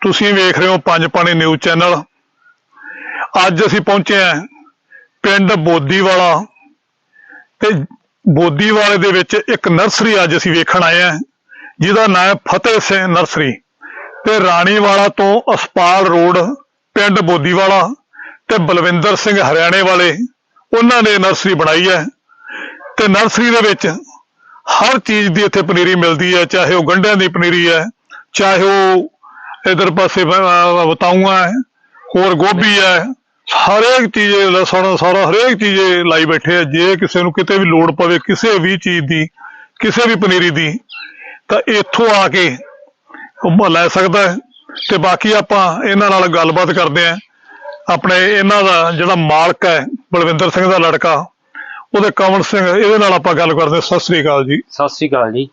ਤੁਸੀਂ ਵੇਖ ਰਹੇ ਹੋ ਪੰਜ ਪਾਣੀ ਨਿਊਜ਼ ਚੈਨਲ। ਅੱਜ ਅਸੀਂ ਪਹੁੰਚੇ ਹਾਂ ਪਿੰਡ ਬੋਦੀਵਾਲਾ ਤੇ ਬੋਦੀਵਾਲੇ ਦੇ ਵਿੱਚ ਇੱਕ ਨਰਸਰੀ ਅੱਜ ਅਸੀਂ ਵੇਖਣ ਆਏ ਹਾਂ, ਜਿਹਦਾ ਨਾਮ ਹੈ ਫਤਿਹ ਸਿੰਘ ਨਰਸਰੀ। ਤੇ ਰਾਣੀਵਾਲਾ ਤੋਂ ਅਸਪਾਲ ਰੋਡ ਪਿੰਡ ਬੋਦੀਵਾਲਾ ਤੇ ਬਲਵਿੰਦਰ ਸਿੰਘ ਹਰਿਆਣੇ ਵਾਲੇ ਉਹਨਾਂ ਨੇ ਨਰਸਰੀ ਬਣਾਈ ਹੈ। ਤੇ ਨਰਸਰੀ ਦੇ ਵਿੱਚ ਹਰ ਚੀਜ਼ ਦੀ ਇੱਥੇ ਪਨੀਰੀ ਮਿਲਦੀ ਹੈ, ਚਾਹੇ ਉਹ ਗੰਢਿਆਂ ਦੀ ਪਨੀਰੀ ਹੈ ਚਾਹੇ ਉਹ ਇਧਰ ਪਾਸੇ ਬਤਾਊਆਂ ਹੈ, ਹੋਰ ਗੋਭੀ ਹੈ, ਹਰੇਕ ਚੀਜ਼ ਲਸਣ, ਸਾਰਾ ਹਰੇਕ ਚੀਜ਼ ਲਾਈ ਬੈਠੇ ਆ। ਜੇ ਕਿਸੇ ਨੂੰ ਕਿਤੇ ਵੀ ਲੋੜ ਪਵੇ, ਕਿਸੇ ਵੀ ਚੀਜ਼ ਦੀ, ਕਿਸੇ ਵੀ ਪਨੀਰੀ ਦੀ, ਤਾਂ ਇੱਥੋਂ ਆ ਕੇ ਉਹ ਲੈ ਸਕਦਾ ਹੈ। ਤੇ ਬਾਕੀ ਆਪਾਂ ਇਹਨਾਂ ਨਾਲ ਗੱਲਬਾਤ ਕਰਦੇ ਆਂ। ਆਪਣੇ ਇਹਨਾਂ ਦਾ ਜਿਹੜਾ ਮਾਲਕ ਹੈ, ਬਲਵਿੰਦਰ ਸਿੰਘ ਦਾ ਲੜਕਾ ਉਹਦੇ ਕਮਲ ਸਿੰਘ ਇਹਦੇ ਨਾਲ ਆਪਾਂ ਗੱਲ ਕਰਦੇ ਹਾਂ। ਸਤਿ ਸ੍ਰੀ ਅਕਾਲ ਜੀ। ਸਤਿ ਸ੍ਰੀ ਅਕਾਲ ਜੀ।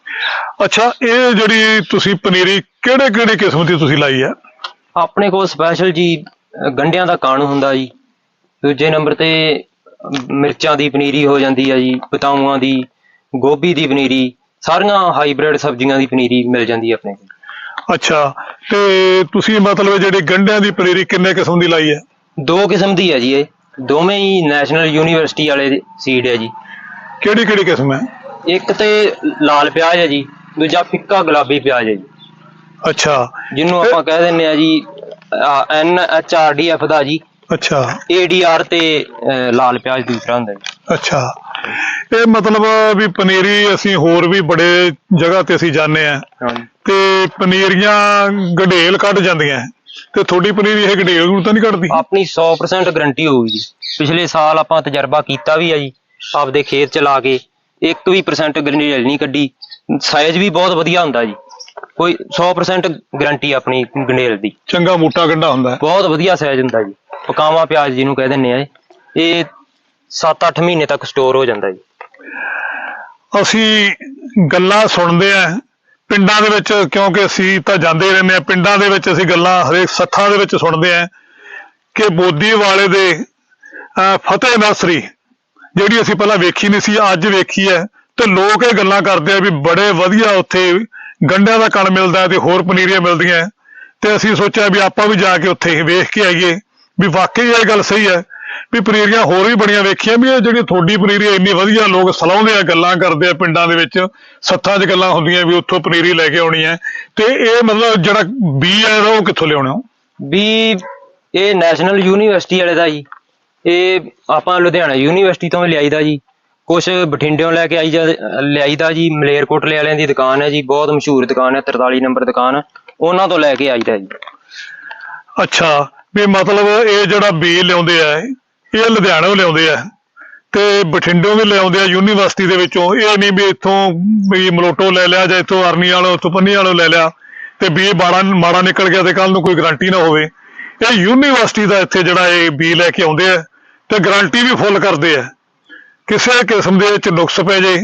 ਅੱਛਾ ਇਹ ਜਿਹੜੀ ਤੁਸੀਂ ਪਨੀਰੀ ਕਿਹੜੇ ਕਿਹੜੇ ਕਿਸਮ ਦੀ ਤੁਸੀਂ ਲਾਈ ਹੈ? ਆਪਣੇ ਕੋਲ ਸਪੈਸ਼ਲ ਜੀ ਅ, ਗੰਢਿਆਂ ਦਾ ਕਾਣ ਹੁੰਦਾ ਜੀ। ਦੂਜੇ ਨੰਬਰ ਤੇ ਅ, ਮਿਰਚਾਂ ਦੀ ਪਨੀਰੀ ਹੋ ਜਾਂਦੀ ਆ ਜੀ ਪਤਾਊਆਂ ਦੀ ਗੋਭੀ ਦੀ ਪਨੀਰੀ ਸਾਰੀਆਂ ਹਾਈਬ੍ਰਿਡ ਸਬਜ਼ੀਆਂ ਦੀ ਪਨੀਰੀ ਮਿਲ ਜਾਂਦੀ ਹੈ ਆਪਣੇ ਕੋਲ। ਅੱਛਾ ਤੇ ਤੁਸੀਂ ਮਤਲਬ ਜਿਹੜੀ ਗੰਢਿਆਂ ਦੀ ਪਨੀਰੀ ਕਿੰਨੇ ਕਿਸਮ ਦੀ ਲਾਈ ਹੈ? ਦੋ ਕਿਸਮ ਦੀ ਹੈ ਜੀ ਇਹ। ਦੋਵੇਂ ਹੀ ਨੈਸ਼ਨਲ ਯੂਨੀਵਰਸਿਟੀ ਵਾਲੇ ਸੀਡ ਹੈ ਜੀ। ਕਿਹੜੀ ਕਿਹੜੀ ਕਿਸਮ ਹੈ? ਇੱਕ ਤੇ ਲਾਲ ਪਿਆਜ਼ ਹੈ ਜੀ ਦੂਜਾ ਫਿੱਕਾ ਗੁਲਾਬੀ ਪਿਆਜ਼ ਹੈ ਜੀ। ਅੱਛਾ। ਜਿਹਨੂੰ ਆਪਾਂ ਕਹਿ ਦਿੰਦੇ ਆ ਜੀ N H R D F ਦਾ ਜੀ। ਅੱਛਾ। ਏਡੀਆਰ ਤੇ ਅ, ਲਾਲ ਪਿਆਜ਼ ਦੂਸਰਾ ਹੁੰਦਾ ਜੀ। ਅੱਛਾ। ਇਹ ਮਤਲਬ ਵੀ ਪਨੀਰੀ ਅਸੀਂ ਹੋਰ ਵੀ ਬੜੇ ਜਗ੍ਹਾ ਤੇ ਅਸੀਂ ਜਾਂਦੇ ਆ ਤੇ ਪਨੀਰੀਆਂ ਗਡੇਲ ਕੱਢ ਜਾਂਦੀਆਂ ਤੇ ਤੁਹਾਡੀ ਪਨੀਰੀ ਇਹ ਗਡੇਲ ਨੂੰ ਤਾਂ ਨਹੀਂ ਕੱਢਦੀ ਆਪਣੀ 100% ਗਾਰੰਟੀ ਹੋਊਗੀ ਜੀ। ਪਿਛਲੇ ਸਾਲ ਆਪਾਂ ਤਜਰਬਾ ਕੀਤਾ ਵੀ ਆ ਜੀ ਆਪਦੇ ਖੇਤ ਚ ਲਾ ਕੇ ਇੱਕ ਵੀ percent ਗ੍ਰੈਨੂਲ ਨਹੀਂ ਕੱਢੀ। ਸਾਈਜ਼ ਵੀ ਬਹੁਤ ਵਧੀਆ ਹੁੰਦਾ ਜੀ। ਕੋਈ 100% ਗਾਰੰਟੀ ਆਪਣੀ ਗੰਡੇਲ ਦੀ। ਚੰਗਾ ਮੋਟਾ ਗੰਢਾ ਹੁੰਦਾ ਹੈ। ਬਹੁਤ ਵਧੀਆ ਸਾਈਜ਼ ਹੁੰਦਾ ਜੀ। ਪਕਾਵਾ ਪਿਆਜ਼ ਜਿਹਨੂੰ ਕਹਿ ਦਿੰਦੇ ਆ ਇਹ। ਇਹ 7-8 ਮਹੀਨੇ ਤੱਕ ਸਟੋਰ ਹੋ ਜਾਂਦਾ ਜੀ। ਅਸੀਂ ਗੱਲਾਂ ਸੁਣਦੇ ਆ। ਪਿੰਡਾਂ ਦੇ ਵਿੱਚ ਕਿਉਂਕਿ ਅਸੀਂ ਤਾਂ ਜਾਂਦੇ ਰਹਿੰਦੇ ਆ ਪਿੰਡਾਂ ਦੇ ਵਿੱਚ ਅਸੀਂ ਗੱਲਾਂ ਹਰੇਕ ਸੱਥਾਂ ਦੇ ਵਿੱਚ ਸੁਣਦੇ ਆ ਕਿ ਬੋਦੀ ਵਾਲੇ ਦੇ ਅਹ, ਫਤਿਹ ਨਰਸਰੀ ਜਿਹੜੀ ਅਸੀਂ ਪਹਿਲਾਂ ਵੇਖੀ ਨਹੀਂ ਸੀ ਅੱਜ ਵੇਖੀ ਹੈ ਤੇ ਲੋਕ ਇਹ ਗੱਲਾਂ ਕਰਦੇ ਆ ਵੀ ਬੜੇ ਵਧੀਆ ਉੱਥੇ ਗੰਢਿਆਂ ਦਾ ਕਣ ਮਿਲਦਾ ਤੇ ਹੋਰ ਪਨੀਰੀਆਂ ਮਿਲਦੀਆਂ ਤੇ ਅਸੀਂ ਸੋਚਿਆ ਵੀ ਆਪਾਂ ਵੀ ਜਾ ਕੇ ਉੱਥੇ ਵੇਖ ਕੇ ਆਈਏ ਵੀ ਵਾਕਈ ਇਹ ਗੱਲ ਸਹੀ ਹੈ ਵੀ ਪਨੀਰੀਆਂ ਹੋਰ ਵੀ ਬੜੀਆਂ ਵੇਖੀਆਂ ਵੀ ਇਹ ਜਿਹੜੀ ਤੁਹਾਡੀ ਪਨੀਰੀ ਇੰਨੀ ਵਧੀਆ ਲੋਕ ਸਲਾਉਂਦੇ ਆ ਗੱਲਾਂ ਕਰਦੇ ਆ ਪਿੰਡਾਂ ਦੇ ਵਿੱਚ ਸੱਥਾਂ 'ਚ ਗੱਲਾਂ ਹੁੰਦੀਆਂ ਵੀ ਉੱਥੋਂ ਪਨੀਰੀ ਲੈ ਕੇ ਆਉਣੀ ਹੈ। ਤੇ ਇਹ ਮਤਲਬ ਜਿਹੜਾ ਬੀ ਹੈ ਉਹ ਕਿੱਥੋਂ ਲਿਆਉਣਾ? ਵੀ ਇਹ ਨੈਸ਼ਨਲ ਯੂਨੀਵਰਸਿਟੀ ਵਾਲੇ ਦਾ ਜੀ। ਇਹ ਆਪਾਂ ਲੁਧਿਆਣਾ ਯੂਨੀਵਰਸਿਟੀ ਤੋਂ ਲਿਆਈਦਾ ਜੀ। ਕੁਝ ਬਠਿੰਡਿਓਂ ਲੈ ਕੇ ਆਈ ਜਾ ਲਿਆਈਦਾ ਜੀ। ਮਲੇਰਕੋਟਲੇ ਵਾਲਿਆਂ ਦੀ ਦੁਕਾਨ ਹੈ ਜੀ। ਬਹੁਤ ਮਸ਼ਹੂਰ ਦੁਕਾਨ ਹੈ 43 ਨੰਬਰ ਦੁਕਾਨ। ਉਹਨਾਂ ਤੋਂ ਲੈ ਕੇ ਆਈਦਾ ਜੀ। ਅੱਛਾ ਵੀ ਮਤਲਬ ਇਹ ਜਿਹੜਾ ਬੀ ਲਿਆਉਂਦੇ ਆ ਇਹ ਲੁਧਿਆਣੋਂ ਲਿਆਉਂਦੇ ਆ ਤੇ ਬਠਿੰਡੋਂ ਵੀ ਲਿਆਉਂਦੇ ਆ, ਯੂਨੀਵਰਸਿਟੀ ਦੇ ਵਿੱਚੋਂ। ਇਹ ਨਹੀਂ ਵੀ ਇੱਥੋਂ ਵੀ ਮਲੋਟੋ ਲੈ ਲਿਆ ਜਾਂ ਇੱਥੋਂ ਅਰਨੀ ਵਾਲੋ ਉੱਥੋਂ ਪੰਨੀ ਵਾਲੋ ਲੈ ਲਿਆ ਤੇ ਬੀ ਬਾੜਾ ਮਾੜਾ ਨਿਕਲ ਗਿਆ ਤੇ ਕੱਲ ਨੂੰ ਕੋਈ ਗਾਰੰਟੀ ਨਾ ਹੋਵੇ। ਇਹ ਯੂਨੀਵਰਸਿਟੀ ਦਾ ਇੱਥੇ ਜਿਹੜਾ ਇਹ ਬੀ ਲੈ ਕੇ ਆਉਂਦੇ ਆ ਤੇ ਗਾਰੰਟੀ ਵੀ ਫੁੱਲ ਕਰਦੇ ਆ। ਕਿਸੇ ਕਿਸਮ ਦੇ ਵਿੱਚ ਨੁਕਸ ਪੈ ਜੇ,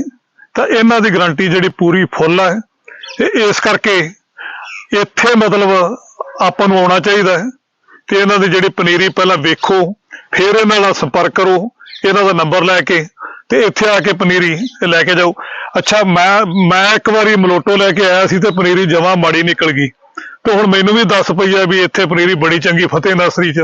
ਤਾਂ ਇਹਨਾਂ ਦੀ ਗਾਰੰਟੀ ਜਿਹੜੀ ਪੂਰੀ ਫੁੱਲ ਹੈ ਤੇ ਇਸ ਕਰਕੇ ਇੱਥੇ ਮਤਲਬ ਆਪਾਂ ਨੂੰ ਆਉਣਾ ਚਾਹੀਦਾ ਹੈ ਤੇ ਇਹਨਾਂ ਦੀ ਜਿਹੜੀ ਪਨੀਰੀ ਪਹਿਲਾਂ ਵੇਖੋ। ਫਿਰ ਇਹਨਾਂ ਨਾਲ ਸੰਪਰਕ ਕਰੋ ਇਹਨਾਂ ਦਾ ਨੰਬਰ ਲੈ ਕੇ ਤੇ ਇੱਥੇ ਆ ਕੇ ਪਨੀਰੀ ਲੈ ਕੇ ਜਾਓ। ਅੱਛਾ ਮੈਂ ਮੈਂ ਇੱਕ ਵਾਰੀ ਮਲੋਟੋ ਲੈ ਕੇ ਆਇਆ ਸੀ ਤੇ ਪਨੀਰੀ ਜਮਾਂ ਮਾੜੀ ਨਿਕਲ ਗਈ। ਤੇ ਹੁਣ ਮੈਨੂੰ ਵੀ ਦੱਸ ਪਈ ਆ ਵੀ ਇੱਥੇ ਪਨੀਰੀ ਬੜੀ ਚੰਗੀ ਫਤਿਹ ਨਰਸਰੀ 'ਚ।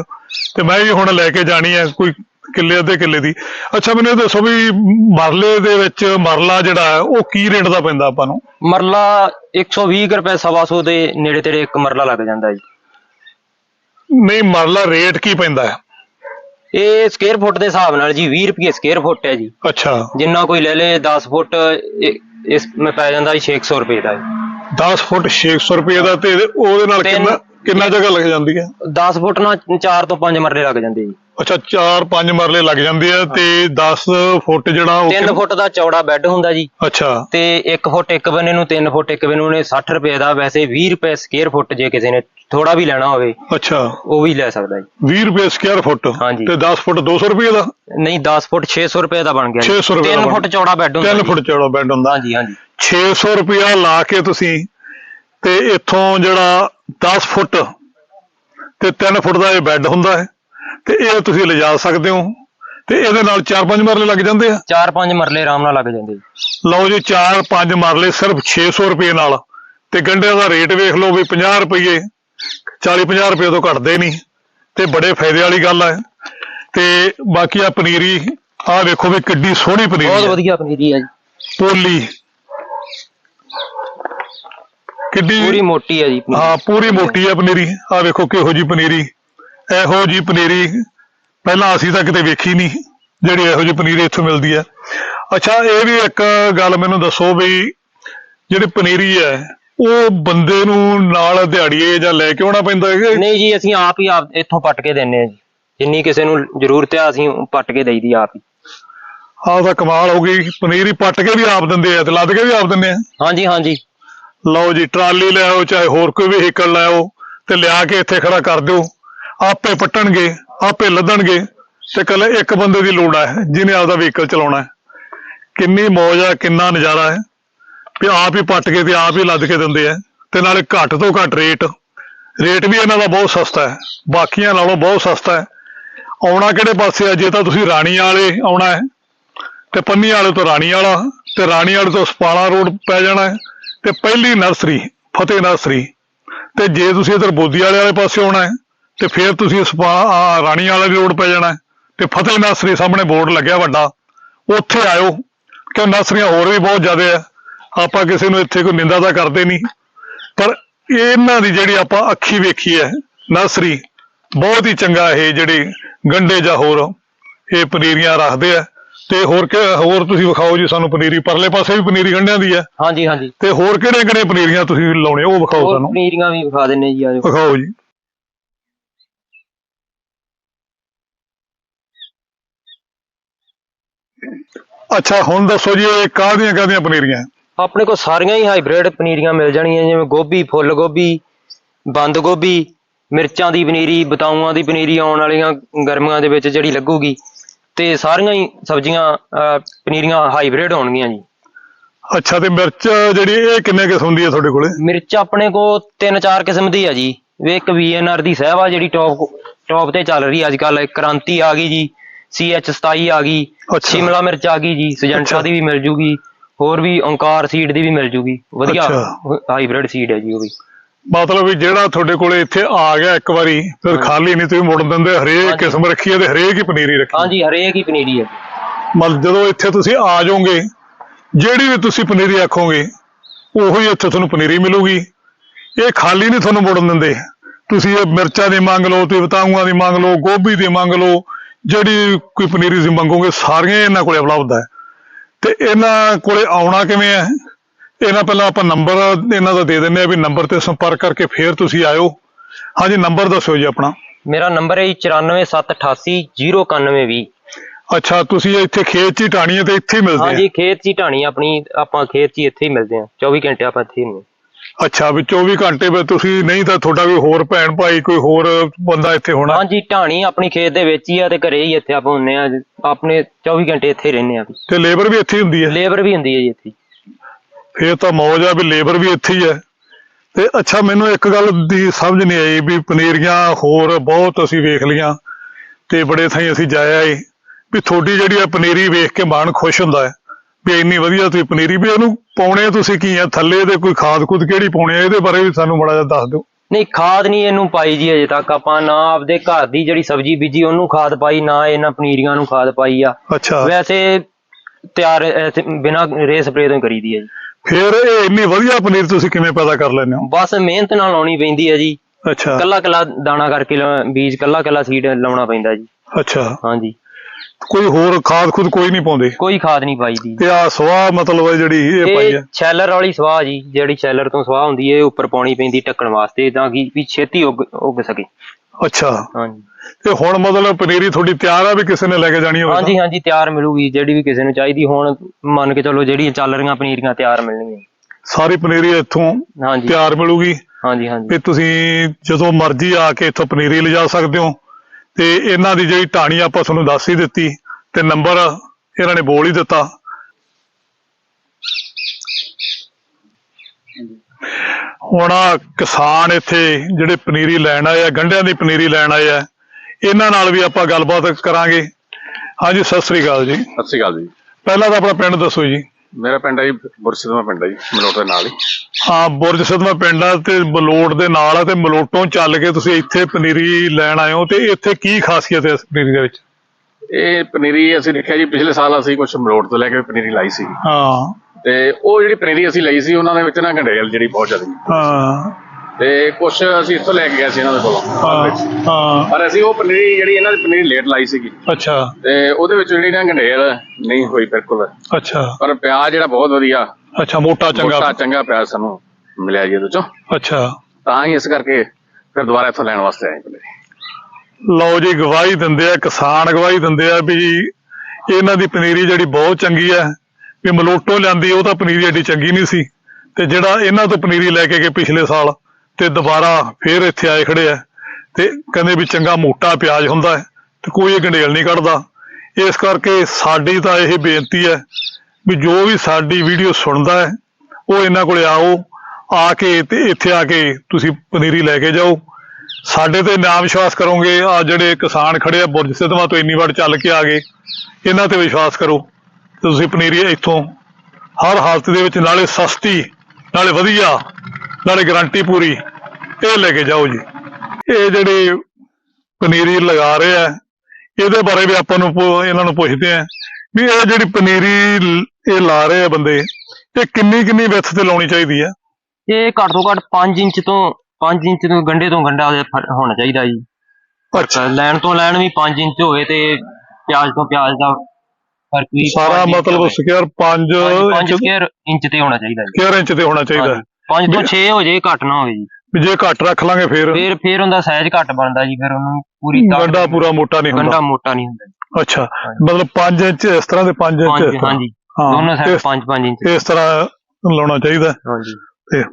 ਤੇ ਮੈਂ ਵੀ ਹੁਣ ਲੈ ਕੇ ਜਾਣੀ ਹੈ ਕੋਈ ਕਿੱਲੇ ਅੱਧੇ ਕਿੱਲੇ ਦੀ। ਅੱਛਾ ਮੈਨੂੰ ਇਹ ਦੱਸੋ ਵੀ ਮਰਲੇ ਦੇ ਵਿੱਚ ਮਰਲਾ ਜਿਹੜਾ ਹੈ ਉਹ ਕੀ ਰੇਟ ਦਾ ਪੈਂਦਾ ਆਪਾਂ ਨੂੰ? ਮਰਲਾ 120 ਕੁ ਰੁਪਏ ਸਵਾ ਸੌ ਦੇ ਨੇੜੇ ਤੇੜੇ ਇੱਕ ਮਰਲਾ ਲੱਗ ਜਾਂਦਾ ਜੀ। ਨਹੀਂ ਮਰਲਾ ਰੇਟ ਕੀ ਪੈਂਦਾ ਹੈ? ਇਹ ਸਕੁਅਰ ਫੁੱਟ ਦੇ ਹਿਸਾਬ ਨਾਲ ਜੀ 20 ਰੁਪਏ ਸਕੁਅਰ ਫੁੱਟ ਹੈ ਜੀ। ਅੱਛਾ। ਜਿੰਨਾ ਕੋਈ ਲੈ ਲੇ 10 ਫੁੱਟ ਇਹ- ਇਸ में ਪੈ ਜਾਂਦਾ ਜੀ 600 ਰੁਪਏ ਦਾ ਜੀ। 10 ਫੁੱਟ 600 ਰੁਪਏ ਦਾ ਤੇ ਇਹਦੇ- ਉਹਦੇ ਨਾਲ ਤਿੰਨ- ਕਿੰਨਾ ਕਿੰਨਾ ਜਗ੍ਹਾ ਲੱਗ ਜਾਂਦੀ ਹੈ? 10 ਫੁੱਟ ਨਾਲ 4 ਤੋਂ 5 ਮਰਲੇ ਲੱਗ ਜਾਂਦੇ ਜੀ। ਅੱਛਾ 4-5 ਮਰਲੇ ਲੱਗ ਜਾਂਦੇ ਆ ਤੇ 10 ਫੁੱਟ ਜਿਹੜਾ ਉਹ 3 ਕਿੰਨ- ਫੁੱਟ ਦਾ ਚੌੜਾ ਬੈੱਡ ਹੁੰਦਾ ਜੀ। ਅੱਛਾ। ਤੇ 1 ਫੁੱਟ ਇੱਕ ਬੰਨੇ ਨੂੰ 3 ਫੁੱਟ ਇੱਕ ਬੰਨੇ ਨੂੰ ਨੇ 60 ਰੁਪਏ ਦਾ ਵੈਸੇ 20 ਰੁਪਏ ਸਕੁਅਰ ਫੁੱਟ ਜੇ ਕਿਸੇ ਨੇ ਥੋੜਾ ਵੀ ਲੈਣਾ ਹੋਵੇ ਅੱਛਾ। ਉਹ ਵੀ ਲੈ ਸਕਦਾ ਜੀ। 20 ਰੁਪਏ ਸਕੁਅਰ ਫੁੱਟ ਹਾਂਜੀ। ਤੇ 10 ਫੁੱਟ 200 ਰੁਪਏ ਦਾ? ਨਹੀਂ 10 ਫੁੱਟ 600 ਰੁਪਏ ਦਾ ਬਣ ਗਿਆ 600 ਰੁਪਏ ਦਾ 3 ਬਣ- ਫੁੱਟ ਚੌੜਾ ਬੈੱਡ ਹੁੰਦਾ 3 ਜੀ। ਫੁੱਟ ਚੌੜਾ ਬੈੱਡ ਹੁੰਦਾ। ਹਾਂਜੀ ਹਾਂਜੀ। 600 ਰੁਪਇਆ ਲਾ ਕੇ ਤੁਸੀਂ ਤੇ ਇੱਥੋਂ ਜਿਹੜਾ 10 ਫੁੱਟ ਤੇ 3 ਫੁੱਟ ਦਾ ਇਹ ਬੈੱਡ ਹੁੰਦਾ ਹੈ ਤੇ ਇਹ ਤੁਸੀਂ ਲਿਜਾ ਸਕਦੇ ਹੋ ਤੇ ਇਹਦੇ ਨਾਲ 4-5 ਮਰਲੇ ਲੱਗ ਜਾਂਦੇ ਆ। 4-5 ਮਰਲੇ ਆਰਾਮ ਨਾਲ ਲੱਗ ਜਾਂਦੇ ਲਓ ਜੀ 4-5 ਮਰਲੇ ਸਿਰਫ 600 ਰੁਪਏ ਨਾਲ ਤੇ ਗੰਢਿਆਂ ਦਾ ਰੇਟ ਵੇਖ ਲਓ ਵੀ 50 ਰੁਪਏ 40 50 ਰੁਪਏ ਤੋਂ ਘਟਦੇ ਨਹੀਂ ਤੇ ਬੜੇ ਫਾਇਦੇ ਵਾਲੀ ਗੱਲ ਹੈ ਤੇ ਬਾਕੀ ਆ ਪਨੀਰੀ ਆ ਵੇਖੋ ਵੀ ਕਿੱਡੀ ਸੋਹਣੀ ਪਨੀਰੀ ਬਹੁਤ ਵਧੀਆ ਪਨੀਰੀ ਹੈ ਜੀ। ਪੋਲੀ ਕਿੱਡੀ ਪੂਰੀ ਮੋਟੀ ਹੈ ਜੀ ਪਨੀਰੀ। ਹਾਂ ਪੂਰੀ ਮੋਟੀ ਹੈ ਪਨੀਰੀ। ਆ ਵੇਖੋ ਕਿਹੋ ਜੀ ਪਨੀਰੀ। ਇਹੋ ਜੀ ਪਨੀਰੀ ਪਹਿਲਾਂ ਅਸੀਂ ਤਾਂ ਕਿਤੇ ਵੇਖੀ ਨਹੀਂ ਜਿਹੜੀ ਇਹੋ ਜੀ ਪਨੀਰੀ ਇੱਥੋਂ ਮਿਲਦੀ ਹੈ। ਅੱਛਾ ਇਹ ਵੀ ਇੱਕ ਗੱਲ ਮੈਨੂੰ ਦੱਸੋ ਵੀ ਜਿਹੜੀ ਪਨੀਰੀ ਹੈ ਉਹ ਬੰਦੇ ਨੂੰ ਨਾਲ ਦਿਹਾੜੀਏ ਜਾਂ ਲੈ ਕੇ ਆਉਣਾ ਪੈਂਦਾ ਹੈ ਕਿ ਨਹੀਂ ਜੀ ਅਸੀਂ ਆਪ ਹੀ ਆਪ ਇੱਥੋਂ ਪੱਟ ਕੇ ਦਿੰਨੇ ਆ ਜੀ। ਜਿੰਨੀ ਕਿਸੇ ਨੂੰ ਜ਼ਰੂਰਤ ਹੈ ਅਸੀਂ ਪੱਟ ਕੇ ਦੇਈਦੀ ਆਪ ਹੀ। ਆਹ ਤਾਂ ਕਮਾਲ ਹੋ ਗਈ। ਪਨੀਰੀ ਪੱਟ ਕੇ ਵੀ ਆਪ ਦਿੰਦੇ ਆ ਤੇ ਲੱਦ ਕੇ ਵੀ ਆਪ ਦਿੰਦੇ ਆ। ਹਾਂਜੀ ਹਾਂਜੀ। ਲਓ ਜੀ, ਟਰਾਲੀ ਲੈ ਆਓ, ਚਾਹੇ ਹੋਰ ਕੋਈ ਵਹੀਕਲ ਲੈ ਆਓ ਤੇ ਲਿਆ ਕੇ ਇੱਥੇ ਖੜਾ ਕਰ ਦਿਓ। ਆਪੇ ਪੱਟਣਗੇ, ਆਪੇ ਲੱਦਣਗੇ ਤੇ ਕੱਲੇ ਇੱਕ ਬੰਦੇ ਦੀ ਲੋੜ ਹੈ ਜਿਹਨੇ ਆਪਦਾ ਵਹੀਕਲ ਚਲਾਉਣਾ ਹੈ। ਕਿੰਨੀ ਮੌਜ ਆ, ਕਿੰਨਾ ਨਜ਼ਾਰਾ ਹੈ। ਵੀ ਆਪ ਹੀ ਪੱਟ ਕੇ ਤੇ ਆਪ ਹੀ ਲੱਦ ਕੇ ਦਿੰਦੇ ਆ। ਤੇ ਨਾਲੇ ਘੱਟ ਤੋਂ ਘੱਟ ਰੇਟ। ਰੇਟ ਵੀ ਇਹਨਾਂ ਦਾ ਬਹੁਤ ਸਸਤਾ ਹੈ। ਬਾਕੀਆਂ ਨਾਲੋਂ ਬਹੁਤ ਸਸਤਾ ਹੈ। ਆਉਣਾ ਕਿਹੜੇ ਪਾਸੇ ਆ? ਜੇ ਤਾਂ ਤੁਸੀਂ ਰਾਣੀ ਵਾਲੇ ਆਉਣਾ ਹੈ, ਤੇ ਪੰਨੀ ਵਾਲੇ ਤੋਂ ਰਾਣੀ ਵਾਲਾ, ਤੇ ਰਾਣੀ ਵਾਲੇ ਤੋਂ ਸਪਾਲਾ ਰੋਡ ਪੈ ਜਾਣਾ ਹੈ। ਤੇ ਪਹਿਲੀ ਨਰਸਰੀ, ਫਤਿਹ ਨਰਸਰੀ। ਤੇ ਜੇ ਤੁਸੀਂ ਇਧਰ ਬੋਦੀ ਵਾਲੇ ਵਾਲੇ ਪਾਸੇ ਆਉਣਾ ਹੈ, ਤੇ ਫਿਰ ਤੁਸੀਂ ਰਾਣੀ ਵਾਲੇ ਦੀ ਰੋਡ ਪੈ ਜਾਣਾ ਹੈ। ਤੇ ਫਤਿਹ ਨਰਸਰੀ ਸਾਹਮਣੇ ਬੋਰਡ ਲੱਗਿਆ ਵੱਡਾ। ਉੱਥੇ ਆਇਓ ਕਿ ਨਰਸਰੀਆਂ ਹੋਰ ਵੀ ਬਹੁਤ ਜ਼ਿਆਦਾ ਆ ਆਪਾਂ ਕਿਸੇ ਨੂੰ ਇੱਥੇ ਕੋਈ ਨਿੰਦਾ ਤਾਂ ਕਰਦੇ ਨਹੀਂ। ਪਰ ਇਹਨਾਂ ਦੀ ਜਿਹੜੀ ਆਪਾਂ ਅੱਖੀ ਵੇਖੀ ਹੈ, ਨਰਸਰੀ, ਬਹੁਤ ਹੀ ਚੰਗਾ ਇਹ ਜਿਹੜੇ ਗੰਡੇ ਜਾਂ ਹੋਰ ਇਹ ਪਨੀਰੀਆਂ ਰੱਖਦੇ ਆ। ਤੇ ਹੋਰ ਕਿ ਹੋਰ ਤੁਸੀਂ ਵਿਖਾਓ ਜੀ ਸਾਨੂੰ ਪਨੀਰੀ ਪਰਲੇ ਪਾਸੇ ਵੀ ਪਨੀਰੀ ਗੰਢਿਆਂ ਦੀ ਹੈ। ਹਾਂਜੀ ਹਾਂਜੀ। ਤੇ ਹੋਰ ਕਿਹੜੇ ਕਿਹੜੇ ਪਨੀਰੀਆਂ ਤੁਸੀਂ ਲਾਉਣੇ ਉਹ ਵਿਖਾਓ ਹੋਰ ਸਾਨੂੰ। ਪਨੀਰੀਆਂ ਵੀ ਵਿਖਾ ਦਿੰਨੇ ਜੀ ਆਜੋ ਵਿਖਾਓ ਜੀ। ਅੱਛਾ ਹੁਣ ਦੱਸੋ ਜੀ ਇਹ ਕਾਹਦੀਆਂ ਕਾਹਦੀਆਂ ਪਨੀਰੀਆਂ? ਆਪਣੇ ਕੋਲ ਸਾਰੀਆਂ ਹੀ ਹਾਈਬ੍ਰਿਡ ਪਨੀਰੀਆਂ ਮਿਲ ਜਾਣੀਆਂ ਜਿਵੇਂ ਗੋਭੀ ਫੁੱਲ ਗੋਭੀ ਬੰਦ ਗੋਭੀ ਮਿਰਚਾਂ ਦੀ ਪਨੀਰੀ ਬਤਾਊਆਂ ਦੀ ਪਨੀਰੀ ਆਉਣ ਵਾਲੀਆਂ ਗਰਮੀਆਂ ਦੇ ਵਿੱਚ ਜਿਹੜੀ ਲੱਗੂਗੀ। ਤੇ ਸਾਰੀਆਂ ਹੀ ਸਬਜ਼ੀਆਂ ਅਹ, ਪਨੀਰੀਆਂ ਹਾਈਬ੍ਰਿਡ ਹੋਣਗੀਆਂ ਜੀ ਅੱਛਾ ਤੇ ਮਿਰਚ ਜਿਹੜੀ ਇਹ ਕਿੰਨੇ ਕਿਸਮ ਦੀ ਹੈ ਤੁਹਾਡੇ ਕੋਲੇ ਮਿਰਚ ਆਪਣੇ ਕੋਲ ਤਿੰਨ ਚਾਰ ਕਿਸਮ ਦੀ ਆ ਜੀ ਵੀ ਇੱਕ ਵੀਐਨਆਰ ਦੀ ਸਹਿਵਾ ਜਿਹੜੀ ਟੌਪ ਟੌਪ ਤੇ ਚੱਲ ਰਹੀ ਅੱਜ ਕੱਲ ਕ੍ਰਾਂਤੀ ਆ ਗਈ ਜੀ ਸੀਐਚ 27 ਆ ਗਈ ਅੱਛਾ। ਸ਼ਿਮਲਾ ਮਿਰਚ ਆ ਗਈ ਜੀ ਅੱਛਾ। ਸਜੰਟਾ ਦੀ ਵੀ ਮਿਲ ਜੂਗੀ ਹੋਰ ਵੀ ਓਂਕਾਰ ਸੀਡ ਦੀ ਵੀ ਮਿਲ ਜੂਗੀ ਵਧੀਆ ਅੱਛਾ। ਹਾਈਬ੍ਰਿਡ ਸੀਡ ਹੈ ਜੀ ਉਹ ਵੀ ਮਤਲਬ ਵੀ ਜਿਹੜਾ ਤੁਹਾਡੇ ਕੋਲੇ ਇੱਥੇ ਆ ਗਿਆ ਇੱਕ ਵਾਰੀ ਫਿਰ। ਖਾਲੀ ਨਹੀਂ ਤੁਸੀਂ ਮੁੜ ਦਿੰਦੇ ਹਰੇਕ। ਕਿਸਮ ਰੱਖੀ ਹੈ ਤੇ ਹਰੇਕ ਹੀ ਪਨੀਰੀ ਰੱਖੀ। ਹਾਂਜੀ ਹਰੇਕ ਹੀ ਪਨੀਰੀ ਹੈ ਮਤਲਬ ਜਦੋਂ ਇੱਥੇ ਤੁਸੀਂ ਆ ਜਾਓਗੇ ਜਿਹੜੀ ਵੀ ਤੁਸੀਂ ਪਨੀਰੀ ਆਖੋਗੇ ਉਹੀ ਇੱਥੇ ਤੁਹਾਨੂੰ ਪਨੀਰੀ ਮਿਲੂਗੀ ਇਹ ਖਾਲੀ ਨਹੀਂ ਤੁਹਾਨੂੰ ਮੁੜਨ ਦਿੰਦੇ ਤੁਸੀਂ ਇਹ ਮਿਰਚਾਂ ਦੀ ਮੰਗ ਲਓ ਤੇ ਬਤਾਊਆਂ ਦੀ ਮੰਗ ਲਓ ਗੋਭੀ ਦੀ ਮੰਗ ਲਓ ਜਿਹੜੀ ਕੋਈ ਪਨੀਰੀ ਤੁਸੀਂ ਮੰਗੋਗੇ ਸਾਰੀਆਂ ਇਹਨਾਂ ਕੋਲੇ ਉਪਲਬਧ ਹੈ ਤੇ ਇਹਨਾਂ ਕੋਲੇ ਆਉਣਾ ਕਿਵੇਂ ਹੈ ਇਹਨਾਂ ਪਹਿਲਾਂ ਆਪਾਂ ਨੰਬਰ ਇਹਨਾਂ ਦਾ ਦੇ ਦਿੰਦੇ ਆ ਵੀ ਨੰਬਰ ਤੇ ਸੰਪਰਕ ਕਰਕੇ ਫੇਰ ਤੁਸੀਂ ਆਇਓ। ਹਾਂਜੀ ਨੰਬਰ ਦੱਸਿਓ ਜੀ ਆਪਣਾ। ਮੇਰਾ ਨੰਬਰ ਹੈ ਜੀ 9478809120 ਅੱਛਾ ਤੁਸੀਂ ਇੱਥੇ ਖੇਤ 'ਚ ਹੀ ਟਾਣੀ ਹੈ ਤੇ ਇੱਥੇ ਹੀ ਮਿਲਦੇ ਆ? ਹਾਂਜੀ ਖੇਤ 'ਚ ਹੀ ਢਾਣੀ ਆਪਣੀ ਆਪਾਂ ਖੇਤ 'ਚ ਹੀ ਇੱਥੇ ਹੀ ਮਿਲਦੇ ਆ। 24 ਘੰਟੇ ਆਪਾਂ ਇੱਥੇ ਹੀ ਹੁੰਦੇ। ਅੱਛਾ ਵੀ 24 ਘੰਟੇ ਵਿੱਚ ਤੁਸੀਂ ਨਹੀਂ ਤਾਂ ਤੁਹਾਡਾ ਕੋਈ ਹੋਰ ਭੈਣ ਭਾਈ ਕੋਈ ਹੋਰ ਬੰਦਾ ਇੱਥੇ ਹੋਣਾ? ਹਾਂਜੀ ਢਾਣੀ ਆਪਣੀ ਖੇਤ ਦੇ ਵਿੱਚ ਹੀ ਆ ਤੇ ਘਰੇ ਹੀ ਇੱਥੇ ਆਪਾਂ ਹੁੰਨੇ ਆ। ਆਪਣੇ 24 ਘੰਟੇ ਇੱਥੇ ਹੀ ਰਹਿੰਦੇ ਆ। ਤੇ ਲੇਬਰ ਵੀ ਇੱਥੇ ਹੀ ਹੁੰਦੀ ਹੈ? ਲੇਬਰ ਵੀ ਹੁੰਦੀ ਹੈ ਜੀ ਇੱਥੇ ਫੇਰ ਤਾਂ ਮੌਜ ਆ ਵੀ ਲੇਬਰ ਵੀ ਇੱਥੇ ਹੀ ਹੈ। ਤੇ ਅੱਛਾ ਮੈਨੂੰ ਇੱਕ ਗੱਲ ਦੀ ਸਮਝ ਨਹੀਂ ਆਈ ਵੀ ਪਨੀਰੀਆਂ ਹੋਰ ਬਹੁਤ ਅਸੀਂ ਵੇਖ ਲੀਆਂ ਤੇ ਬੜੇ ਥਾਈਂ ਅਸੀਂ ਜਾਇਆ ਏ ਵੀ ਤੁਹਾਡੀ ਜਿਹੜੀ ਆ ਪਨੀਰੀ ਵੇਖ ਕੇ ਮਨ ਖੁਸ਼ ਹੁੰਦਾ ਹੈ ਵੀ ਇੰਨੀ ਵਧੀਆ ਤੁਸੀਂ ਪਨੀਰੀ ਵੀ ਇਹਨੂੰ ਪਾਉਣੇ ਤੁਸੀਂ ਕੀ ਆ? ਥੱਲੇ ਤੇ ਕੋਈ ਖਾਦ ਖੁਦ ਕਿਹੜੀ ਪਾਉਣੀ ਆ? ਇਹਦੇ ਬਾਰੇ ਵੀ ਸਾਨੂੰ ਬੜਾ ਜਿਹਾ ਦੱਸ ਦਿਓ। ਨਹੀਂ ਖਾਦ ਨਹੀਂ ਇਹਨੂੰ ਪਾਈ ਜੀ ਅਜੇ ਤੱਕ ਆਪਾਂ ਨਾ ਆਪਦੇ ਘਰ ਦੀ ਜਿਹੜੀ ਸਬਜ਼ੀ ਬੀਜੀ ਉਹਨੂੰ ਖਾਦ ਪਾਈ ਨਾ ਇਹਨਾਂ ਪਨੀਰੀਆਂ ਨੂੰ ਖਾਦ ਪਾਈ ਆ। ਅੱਛਾ। ਵੈਸੇ ਤਿਆਰ ਬਿਨਾ ਰੇ ਸਪਰੇ ਤੋਂ ਹੀ ਕਰੀਦੀ ਹੈ ਜੀ। ਫਿਰ ਇਹ ਇੰਨੀ ਵਧੀਆ ਪਨੀਰ ਤੁਸੀਂ ਕਿਵੇਂ ਪੈਦਾ ਕਰ ਲੈਂਦੇ ਹੋ? ਬਸ ਮਿਹਨਤ ਨਾਲ ਲਾਉਣੀ ਪੈਂਦੀ ਹੈ ਜੀ। ਅੱਛਾ। ਕੱਲਾ ਕੱਲਾ ਦਾਣਾ ਕਰਕੇ ਲਾ- ਬੀਜ ਕੱਲਾ ਕੱਲਾ ਸੀਡ ਲਾਉਣਾ ਪੈਂਦਾ ਜੀ। ਅੱਛਾ। ਹਾਂਜੀ। ਕੋਈ ਹੋਰ ਖਾਦ ਖੁਦ ਕੋਈ ਨਹੀਂ ਪਾਉਂਦੇ? ਕੋਈ ਖਾਦ ਨਹੀਂ ਪਾਈ ਦੀ। ਤੇ ਆ ਸਵਾਹ ਮਤਲਬ ਹੈ ਜਿਹੜੀ ਇਹ ਪਾਈ ਇਹ ਹੈ ਸ਼ੈਲਰ ਵਾਲੀ ਸਵਾਹ ਜੀ ਜਿਹੜੀ ਸ਼ੈਲਰ ਤੋਂ ਸਵਾਹ ਹੁੰਦੀ ਹੈ ਇਹ ਉੱਪਰ ਪਾਉਣੀ ਪੈਂਦੀ ਢੱਕਣ ਵਾਸਤੇ ਤਾਂ ਕਿ ਵੀ ਛੇਤੀ ਉੱਗ ਉੱਗ ਸਕੇ। ਅੱਛਾ। ਹਾਂਜੀ। ਤੇ ਹੁਣ ਮਤਲਬ ਪਨੀਰੀ ਤੁਹਾਡੀ ਤਿਆਰ ਆ ਵੀ ਕਿਸੇ ਨੇ ਲੈ ਕੇ ਜਾਣੀ ਹੋਵੇ ਤਾਂ? ਹਾਂਜੀ ਹਾਂਜੀ ਤਿਆਰ ਮਿਲੂਗੀ ਜਿਹੜੀ ਵੀ ਕਿਸੇ ਨੂੰ ਚਾਹੀਦੀ ਹੁਣ ਮੰਨ ਕੇ ਚਲੋ ਜਿਹੜੀਆਂ ਚੱਲ ਰਹੀਆਂ ਪਨੀਰੀਆਂ ਤਿਆਰ ਮਿਲਣਗੀਆਂ। ਸਾਰੀ ਪਨੀਰੀ ਇੱਥੋਂ ਹਾਂਜੀ। ਤਿਆਰ ਮਿਲੂਗੀ? ਹਾਂਜੀ ਹਾਂਜੀ। ਵੀ ਤੁਸੀਂ ਜਦੋਂ ਮਰਜ਼ੀ ਆ ਕੇ ਇੱਥੋਂ ਪਨੀਰੀ ਲਿਜਾ ਸਕਦੇ ਹੋ। ਤੇ ਇਹਨਾਂ ਦੀ ਜਿਹੜੀ ਟਾਣੀ ਆਪਾਂ ਤੁਹਾਨੂੰ ਦੱਸ ਹੀ ਦਿੱਤੀ ਤੇ ਨੰਬਰ ਇਹਨਾਂ ਨੇ ਬੋਲ ਹੀ ਦਿੱਤਾ। ਹੁਣ ਆਹ ਕਿਸਾਨ ਇੱਥੇ ਜਿਹੜੇ ਪਨੀਰੀ ਲੈਣ ਆਏ ਆ ਗੰਢਿਆਂ ਦੀ ਪਨੀਰੀ ਲੈਣ ਆਏ ਆ ਇਹਨਾਂ ਨਾਲ ਵੀ ਆਪਾਂ ਗੱਲਬਾਤ ਕਰਾਂਗੇ। ਹਾਂਜੀ ਸਤਿ ਸ੍ਰੀ ਅਕਾਲ ਜੀ। ਸਤਿ ਸ਼੍ਰੀ ਅਕਾਲ ਜੀ। ਪਹਿਲਾਂ ਤਾਂ ਆਪਣਾ ਪਿੰਡ ਦੱਸੋ ਜੀ। ਮੇਰਾ ਪਿੰਡ ਹੈ ਜੀ ਪਿੰਡ ਹੈ ਜੀ ਮਲੋਟ ਦੇ ਨਾਲ ਹੀ। ਹਾਂ ਬੁਰਜ ਸਦਮਾ ਪਿੰਡ ਆ ਤੇ ਬਲੋਟ ਦੇ ਨਾਲ ਆ ਤੇ ਮਲੋਟੋਂ ਚੱਲ ਕੇ ਤੁਸੀਂ ਇੱਥੇ ਪਨੀਰੀ ਲੈਣ ਆਏ ਹੋ ਤੇ ਇੱਥੇ ਕੀ ਖਾਸੀਅਤ ਹੈ ਇਸ ਪਨੀਰੀ ਦੇ ਵਿੱਚ? ਇਹ ਪਨੀਰੀ ਅਸੀਂ ਦੇਖਿਆ ਜੀ ਪਿਛਲੇ ਸਾਲ ਅਸੀਂ ਕੁਝ ਮਲੋਟ ਤੋਂ ਲੈ ਕੇ ਪਨੀਰੀ ਲਾਈ ਸੀ। ਹਾਂ। ਤੇ ਉਹ ਜਿਹੜੀ ਪਨੀਰੀ ਅਸੀਂ ਲਈ ਸੀ ਉਹਨਾਂ ਦੇ ਵਿੱਚ ਨਾ ਗੰਡੇਲ ਜਿਹੜੀ ਬਹੁਤ ਜ਼ਿਆਦਾ। ਸੀ। ਹਾਂ। ਤੇ ਕੁਝ ਅਸੀਂ ਇੱਥੋਂ ਲੈ ਕੇ ਗਏ ਸੀ ਇਹਨਾਂ ਦੇ ਕੋਲੋਂ ਬਾਅਦ ਵਿੱਚ। ਹਾਂ। ਹਾਂ ਪਰ ਅਸੀਂ ਉਹ ਪਨੀਰੀ ਜਿਹੜੀ ਇਹਨਾਂ ਦੀ ਪਨੀਰੀ ਲੇਟ ਲਾਈ ਸੀਗੀ। ਅੱਛਾ। ਤੇ ਉਹਦੇ ਵਿੱਚ ਜਿਹੜੀ ਨਾ ਗੰਡੇਲ ਨਹੀਂ ਹੋਈ ਬਿਲਕੁਲ। ਅੱਛਾ। ਪਰ ਪਿਆਜ਼ ਜਿਹੜਾ ਬਹੁਤ ਵਧੀਆ। ਅੱਛਾ ਮੋਟਾ ਚੰਗਾ। ਮੋਟਾ ਚੰਗਾ ਪਿਆਜ਼ ਸਾਨੂੰ ਮਿਲਿਆ ਜੀ ਇਹਦੇ ਚੋਂ। ਅੱਛਾ। ਤਾਂ ਹੀ ਇਸ ਕਰਕੇ ਫਿਰ ਦੁਬਾਰਾ ਇੱਥੋਂ ਲੈਣ ਵਾਸਤੇ ਆਏ ਪਨੀਰੀ। ਲਓ ਜੀ ਗਵਾਹੀ ਦਿੰਦੇ ਆ ਕਿਸਾਨ ਗਵਾਹੀ ਦਿੰਦੇ ਆ ਵੀ ਇਹਨਾਂ ਦੀ ਪਨੀਰੀ ਜਿਹੜੀ ਬਹੁਤ ਚੰਗੀ ਹੈ ਵੀ ਮਲੋਟੋ ਲਿਆਂਦੀ ਉਹ ਤਾਂ ਪਨੀਰੀ ਐਡੀ ਚੰਗੀ ਨਹੀਂ ਸੀ। ਤੇ ਜਿਹੜਾ ਇਹਨਾਂ ਤੋਂ ਪਨੀਰੀ ਲੈ ਕੇ ਗਏ ਪਿਛਲੇ ਸਾਲ ਤੇ ਦੁਬਾਰਾ ਫੇਰ ਇੱਥੇ ਆਏ ਖੜੇ ਆ ਤੇ ਕਹਿੰਦੇ ਵੀ ਚੰਗਾ ਮੋਟਾ ਪਿਆਜ਼ ਹੁੰਦਾ ਹੈ ਤੇ ਕੋਈ ਇਹ ਗੰਡੇਲ ਨਹੀਂ ਕੱਢਦਾ। ਇਸ ਕਰਕੇ ਸਾਡੀ ਤਾਂ ਇਹ ਬੇਨਤੀ ਹੈ ਵੀ ਜੋ ਵੀ ਸਾਡੀ ਵੀਡੀਓ ਸੁਣਦਾ ਹੈ, ਉਹ ਇਹਨਾਂ ਕੋਲੇ ਆਓ, ਆ ਕੇ ਤੇ ਇੱਥੇ ਆ ਕੇ ਤੁਸੀਂ ਪਨੀਰੀ ਲੈ ਕੇ ਜਾਓ। ਸਾਡੇ ਤੇ ਨਾ ਵਿਸ਼ਵਾਸ ਕਰੋਗੇ, ਆ ਜਿਹੜੇ ਕਿਸਾਨ ਖੜੇ ਆ, ਬੁਰਜ ਸਿੱਧਵਾਂ ਤੋਂ ਇੰਨੀ ਵਾਰ ਚੱਲ ਕੇ ਆ ਗਏ, ਇਹਨਾਂ ਤੇ ਵਿਸ਼ਵਾਸ ਕਰੋ ਤੇ ਤੁਸੀਂ ਪਨੀਰੀ ਇੱਥੋਂ ਹਰ ਹਾਲਤ ਦੇ ਵਿੱਚ ਨਾਲੇ ਸਸਤੀ, ਨਾਲੇ ਵਧੀਆ ਨਾਲੇ ਗਾਰੰਟੀ ਪੂਰੀ। ਇਹ ਲੈ ਕੇ ਜਾਓ ਜੀ। ਇਹ ਜਿਹੜੇ ਪਨੀਰੀ ਲਗਾ ਰਹੇ ਆ ਇਹਦੇ ਬਾਰੇ ਵੀ ਆਪਾਂ ਨੂੰ ਇਹਨਾਂ ਨੂੰ ਪੁੱਛਦੇ ਆ ਵੀ ਇਹ ਜਿਹੜੀ ਪਨੀਰੀ ਇਹ ਲਾ ਰਹੇ ਆ ਬੰਦੇ ਇਹ ਕਿੰਨੀ ਕਿੰਨੀ ਵਿੱਥ ਤੇ ਲਾਉਣੀ ਚਾਹੀਦੀ ਆ? ਇਹ ਘੱਟ ਤੋਂ ਘੱਟ 5 ਇੰਚ ਤੋਂ 5 ਇੰਚ ਤੋਂ ਗੰਡੇ ਤੋਂ ਗੰਡਾ ਹੋਣਾ ਚਾਹੀਦਾ ਜੀ। ਅੱਛਾ। ਲੈਣ ਤੋਂ ਲੈਣ ਵੀ 5 ਇੰਚ ਹੋਵੇ ਤੇ ਪਿਆਜ਼ ਤੋਂ ਪਿਆਜ਼ ਦਾ ਫ਼ਰਕ ਵੀ ਸਾਰਾ ਮਤਲਬ ਸਕੁਅਰ 5 5 ਇੰਚ ਸਕੁਅਰ ਇੰਚ ਤੇ ਹੋਣਾ ਚਾਹੀਦਾ ਜੀ। ਸਕੁਅਰ ਇੰਚ ਤੇ ਹੋਣਾ ਚਾਹੀਦਾ। ਹੈ। 5 ਤੋਂ ਵੀ- 6 ਹੋ ਜੇ ਘੱਟ ਨਾ ਹੋਵੇ ਜੀ। ਵੀ ਜੇ ਘੱਟ ਰੱਖ ਲਾਂਗੇ ਫਿਰ। ਫਿਰ ਫਿਰ ਉਹਦਾ ਸਾਈਜ਼ ਘੱਟ ਬਣਦਾ ਜੀ ਫਿਰ ਉਹਨੂੰ ਪੂਰੀ ਤਾਕਤ- ਗੰਡਾ ਪੂਰਾ ਮੋਟਾ ਨਹੀਂ ਗੰਡਾ ਹੁੰਦਾ ਮੋਟਾ ਨਹੀਂ ਹੁੰਦਾ। ਅੱਛਾ ਮਤਲਬ 5 ਇੰਚ ਇਸ ਤਰ੍ਹਾਂ ਦੇ 5 ਇੰਚ। ਹਾਂਜੀ। ਦੋਨੋਂ ਸਾਈਡ ਇਸ- 5 5 ਇੰਚ। ਇਸ ਤਰ੍ਹਾਂ ਲਾਉਣਾ ਚਾਹੀਦਾ। ਹਾਂਜੀ। ਤੇ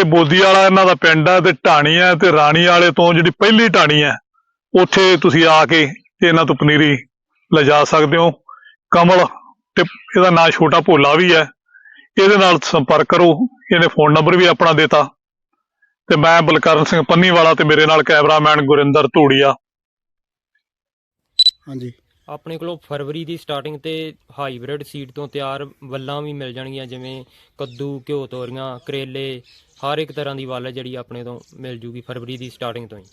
ਇਹ ਬੋਦੀ ਵਾਲਾ ਇਹਨਾਂ ਦਾ ਪਿੰਡ ਹੈ ਤੇ ਢਾਣੀ ਹੈ ਤੇ ਰਾਣੀ ਵਾਲੇ ਤੋਂ ਜਿਹੜੀ ਪਹਿਲੀ ਢਾਣੀ ਹੈ ਉੱਥੇ ਤੁਸੀਂ ਆ ਕੇ ਇਹਨਾਂ ਤੋਂ ਪਨੀਰੀ ਲਿਜਾ ਸਕਦੇ ਹੋ। ਕਮਲ ਤੇ ਇਹਦਾ ਨਾਂ ਛੋਟਾ ਭੋਲਾ ਵੀ ਹੈ। ਇਹਦੇ ਨਾਲ ਸੰਪਰਕ ਕਰੋ। ਇਹਨੇ ਫੋਨ ਨੰਬਰ ਵੀ ਆਪਣਾ ਦਿੱਤਾ। ਤੇ ਮੈਂ ਬਲਕਰਨ ਸਿੰਘ ਪੰਨੀ ਵਾਲਾ ਤੇ ਮੇਰੇ ਨਾਲ ਕੈਮਰਾਮੈਨ ਗੁਰਿੰਦਰ ਧੂੜੀਆ। ਹਾਂਜੀ। ਆਪਣੇ ਕੋਲੋਂ ਫਰਵਰੀ ਦੀ ਸਟਾਰਟਿੰਗ ਤੇ ਹਾਈਬ੍ਰਿਡ ਸੀਡ ਤੋਂ ਤਿਆਰ ਵੱਲਾਂ ਵੀ ਮਿਲ ਜਾਣਗੀਆਂ ਜਿਵੇਂ ਕੱਦੂ ਘਿਓ ਤੋਰੀਆਂ ਕਰੇਲੇ ਹਰ ਇੱਕ ਤਰ੍ਹਾਂ ਦੀ ਵੱਲ ਜਿਹੜੀ ਆਪਣੇ ਤੋਂ ਮਿਲ ਜੂਗੀ ਫਰਵਰੀ ਦੀ ਸਟਾਰਟਿੰਗ ਤੋਂ ਹੀ।